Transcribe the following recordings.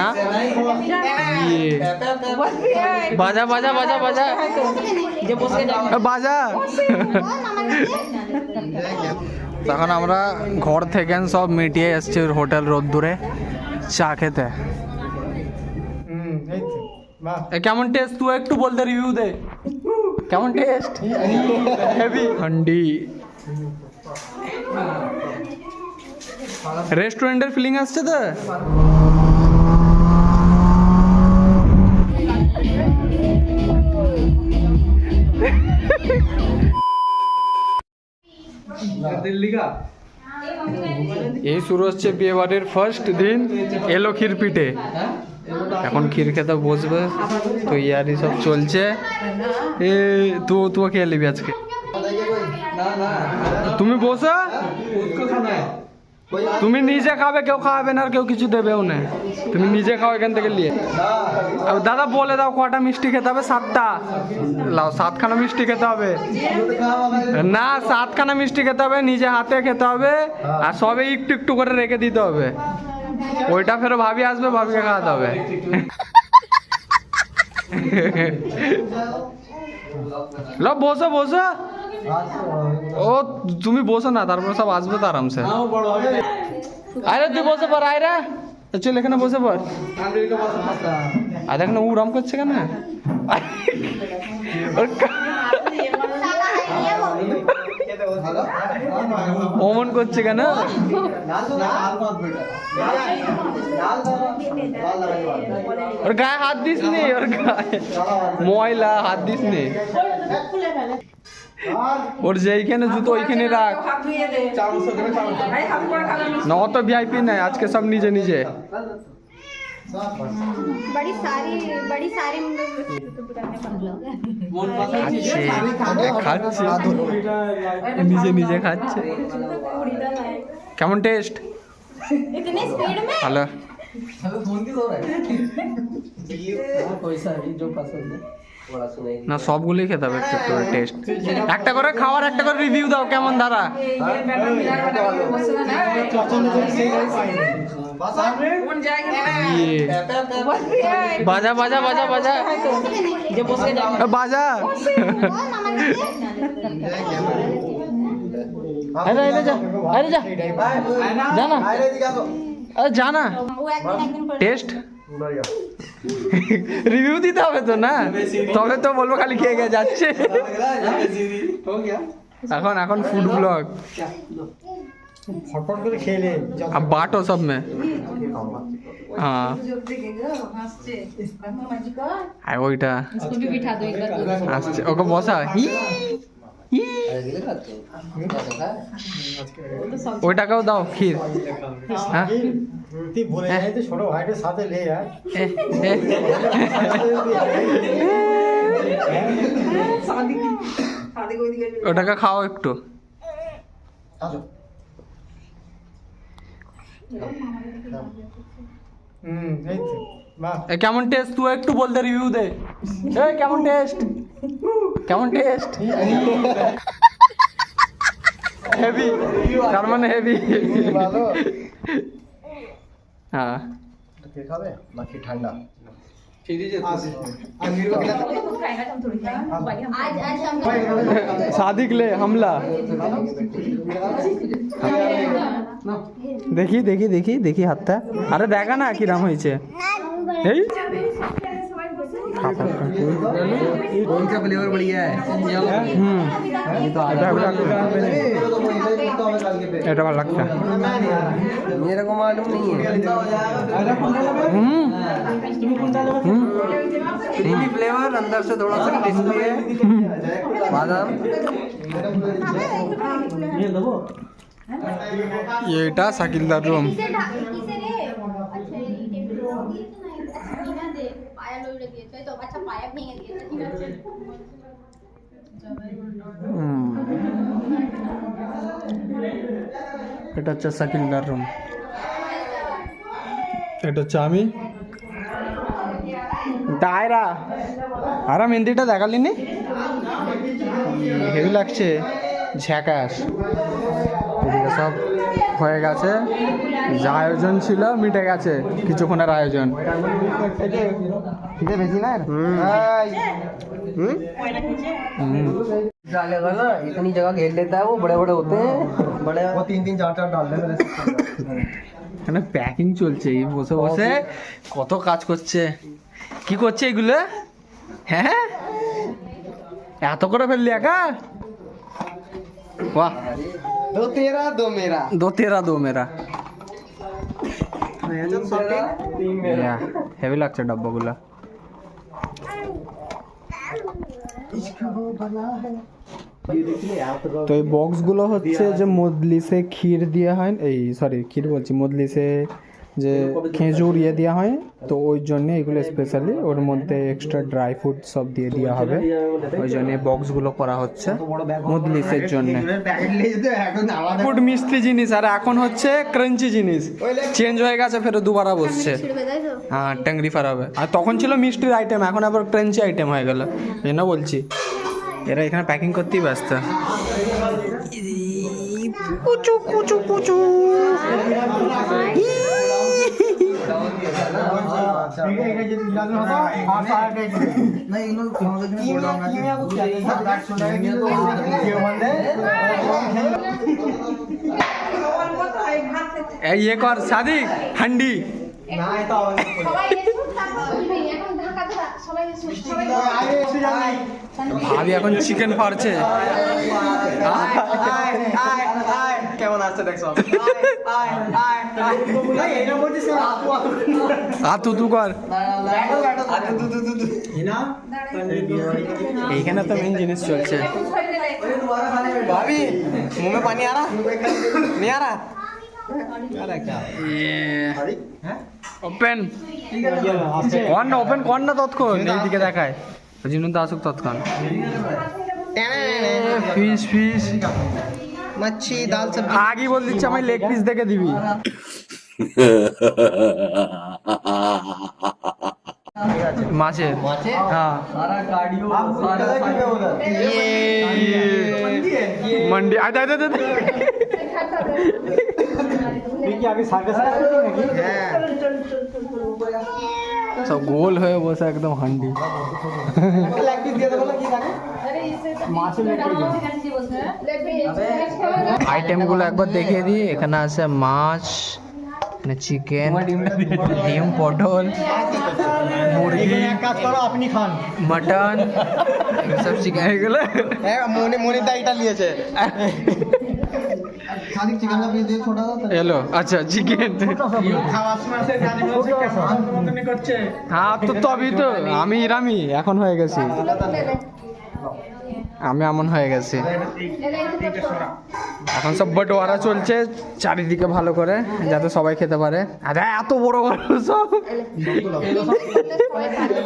না? ইয়ে বাজা বাজা বাজা। তখন আমরা ঘর থেকে সব মিটিয়ে এসছি হোটেল রোদ্দুরে চা খেতে। কেমন টেস্ট তুই একটু বলতে রিভিউ দে। কেমন টেস্ট হেভি হান্ডি। রেস্টুরেন্টের ফিলিং আসছে তো? এই শুরু হচ্ছে বিয়ে বাড়ির ফার্স্ট দিন এলো ক্ষীর পিঠে এখন ক্ষীর খেতে বসবে, তো ইয়ারি সব চলছে। এ তু তুই খেয়ে নিবি আজকে। তুমি বসো। তুমি নিজে খাবে, কেউ খাওয়াবে না আর কেউ কিছু দেবেও না। তুমি নিজে খাও এখান থেকে নিয়ে। দাদা, বলে দাও কটা মিষ্টি খেতে হবে? সাতটা। লাও, সাতখানা মিষ্টি খেতে হবে। না, সাতখানা মিষ্টি খেতে হবে, নিজে হাতে খেতে হবে, আর সবে একটু একটু করে রেখে দিতে হবে। ওইটা ফেরো ভাবি আসবে, ভাবিকে খাওয়াতে হবে। লো বসো বসো। ও, তুমি বসো না, তারপর সব আসবে তো আরামসে। আরে, তুই বসে পর আয়রা চল এখানে বসে পর আর দেখ না উড়াম করছে কেন? ওর কা- অমন করছে কেন? ওর গায়ে হাত দিস নি ওর গায়ে। ময়লা, হাত দিস নি ওর যেইখানে জুতো ওইখানে রাখ না অত ভিআইপি নাই আজকে সব নিজে নিজে बड़ी सारी बड़ी सारी খাচ্ছে খাচ্ছে নিজে নিজে খাচ্ছে কেমন টেস্ট इतनी स्पीड में ভালো না সবগুলোই খেতে হবে একটু একটু টেস্ট একটা করে খাওয়ার একটা করে রিভিউ দাও কেমন দাদা? বাজা বাজা বাজা বাজা। বাজা। আরে আরে যা আরে যা। জানা আরে জানা টেস্ট রিভিউ দিতে হবে তো না তবে তো বলবো খালি খেয়ে গিয়ে যাচ্ছে এখন এখন ফুড ব্লগ ফটফট করে খেলে अब बांटो सब में हाँ আয় ওইটা আসছে ওকে বসা হি টাকাও দাও ক্ষীর। হ্যাঁ। ছোট ভাইটার সাথে আর এ, এ। ওটাকে খাও একটু কেমন টেস্ট তুই একটু বলতে রিভিউ দে। কেমন টেস্ট কেমন টেস্ট হেভি তার মানে হেভি ভালো হ্যাঁ কে খাবে নাকি ঠান্ডা आज आज हम शादी के लिए हमला দেখি দেখি দেখি দেখি হাতটা আরে দেখা না কিরাম হয়েছে এই कौन सा फ्लेवर बढ़िया है? हम्म। तो तो लगता मेरे को मालूम नहीं है। हम्म। हम्म। फ्लेवर अंदर से थोड़ा सा क्रिस्पी है। बादाम। ये इटा साकिल रूम এটা হচ্ছে শাকিলদার রুম এটা হচ্ছে আমি। ডায়রা আর মেহেন্দিটা দেখালি নি? হেভি লাগছে। ঝ্যাকাস। এদিকে সব হয়ে গেছে। যা আয়োজন ছিল মিটে গেছে। কিছুক্ষণের আয়োজন। হুম। डाले का ना इतनी जगह घेर लेता है वो बड़े बड़े होते हैं बड़े वो तीन तीन चार चार डाल दे मेरे এখানে প্যাকিং চলছে এই বসে বসে কত কাজ করছে কি করছে এগুলো হ্যাঁ এত করে ফেললি একা বাহ दो तेरा दो मेरा দো তেরা দো মেরা হেভি লাগছে ডাব্বাগুলো তো এই বক্সগুলো হচ্ছে যে মদলিসে ক্ষীর দেওয়া হয় এই সরি ক্ষীর বলছি মদলিসে যে খেজুর ইয়ে দেওয়া হয় তো ওই জন্য এগুলো স্পেশালি ওর মধ্যে এক্সট্রা ড্রাই ফ্রুট সব দিয়ে দেওয়া হবে। ওই জন্য বক্সগুলো করা হচ্ছে মদলিসের জন্য। ফুড মিষ্টি জিনিস আর এখন হচ্ছে ক্রাঞ্চি জিনিস। চেঞ্জ হয়ে গেছে ফের দুবার বসছে। হ্যাঁ ট্যাংরি ফারাবে আর তখন ছিল মিষ্টির আইটেম এখন আবার ক্রাঞ্চি আইটেম হয়ে গেল। জন্য বলছি এরা এখানে প্যাকিং করতেই ব্যস্ত। কুচু কুচু কুচু। আচ্ছা এটা এই সাদিক হান্ডি এখন ভাবি এখন চিকেন পারছে কেমন আসছে দেখছ? কর। এইখানে তো মেন জিনিস চলছে। ভাবি মুমে পানি আরা নি আরা ওপেন কন না ওপেন কন না তৎক্ষণ। এইদিকে দেখায়। জিনুন তো আসুক তৎক্ষণ। ফিস ফিস मच्छी दाल सब्जी আগে বল দিচ্ছে আমায় লেগ পিস দেখে দিবি মাছের হ্যাঁ सारा कार्डियो मंडी आय आय आय আগে সার্কাস করতে নাকি হ্যাঁ সব গোল হয়ে বসে একদম হান্ডি আইটেমগুলো একবার দেখিয়ে দিই। এখানে আছে মাছ এখানে চিকেন ডিম পটল মুরগি এক কাজ করো আপনি খান। মটন সব চিকেন এগুলো। মনে মনে দাইটা নিয়েছে। এলো আচ্ছা চিকেন হ্যাঁ তো তবেই তো আমি ইরামি এখন হয়ে গেছি। আমি এমন হয়ে গেছি। এখন সব বটোয়ারা চলছে, চারিদিকে ভালো করে, যাতে সবাই খেতে পারে। আরে, এত বড় বড় সব।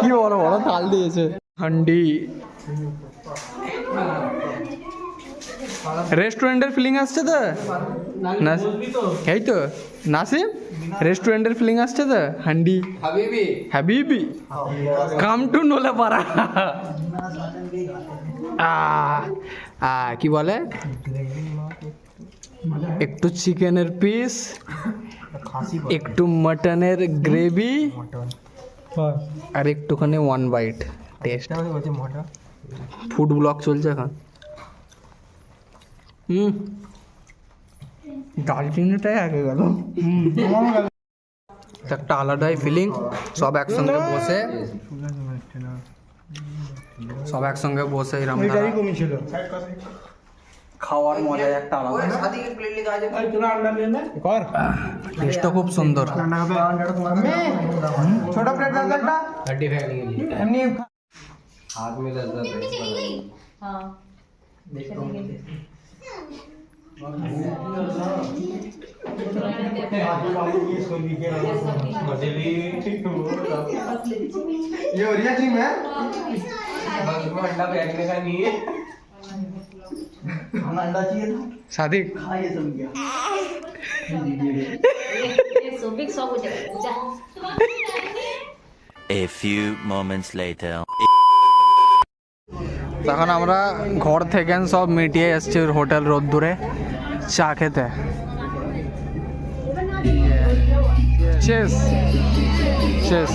কি বড় বড় তাল দিয়েছে। হান্ডি। রেস্টুরেন্টের ফিলিং আসছে তো? না এই তো নাসিম? রেস্টুরেন্টের ফিলিং আসছে তো? হান্ডি? হাবিবি। হাবিবি? কাম টু নোলাপাড়া কি বলে? একটু চিকেনের পিস একটু মটনের গ্রেভি আর একটুখানি one bite test food block চলছে এখন। হুম দালচিনিটাই আগে গেল একটা আলাদাই ফিলিং সব একসঙ্গে বসে সব একসঙ্গে বসে এরকম ধারা কমি ছিল খাওয়ার মজা একটা আলাদা शादी की प्लेट लेके आ जाओ কর টেস্টটা খুব সুন্দর ছোট প্লেট দাও একটা এমনি हाथ में ये हो रही है टीम है अंडा फेंकने का नहीं है हमें अंडा चाहिए था सादिक खा ये सब क्या A few moments later. তখন আমরা ঘর থেকে সব মিটিয়ে এসছি হোটেল রোদ্দুরে, চা খেতে চেস চেস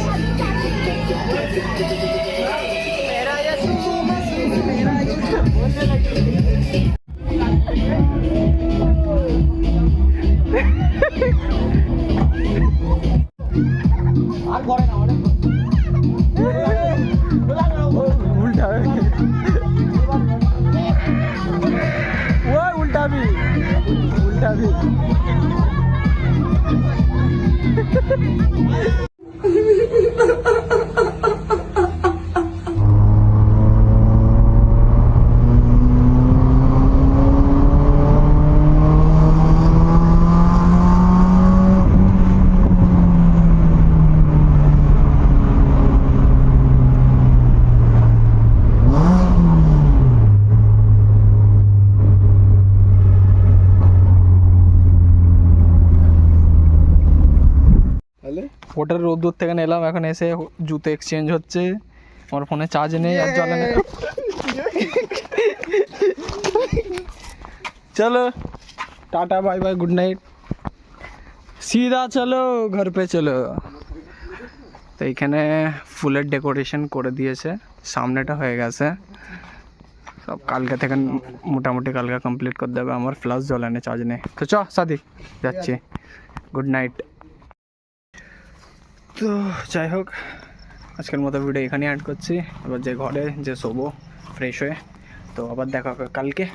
হোটেল রোদ্দুর থেকে নিলাম, এখন এসে জুতো এক্সচেঞ্জ হচ্ছে। আমার ফোনে চার্জ নেই, আর জ্বলে নেই। চলো, tata bye bye good night সিধা, চলো, ঘর পে চলো। তো এইখানে ফুলের ডেকোরেশন করে দিয়েছে, সামনেটা হয়ে গেছে। সব কালকে থেকে মোটামুটি কালকে কমপ্লিট করে দেবে, আমার ফ্লাস জ্বলানে চার্জ নেই। তো চ সাদি যাচ্ছি। গুড নাইট তো যাই হোক, আজকের মতো ভিডিও এখানেই অ্যাড করছি। এবার যে ঘরে যে শোবো ফ্রেশ হয়ে, তো আবার দেখা কালকে।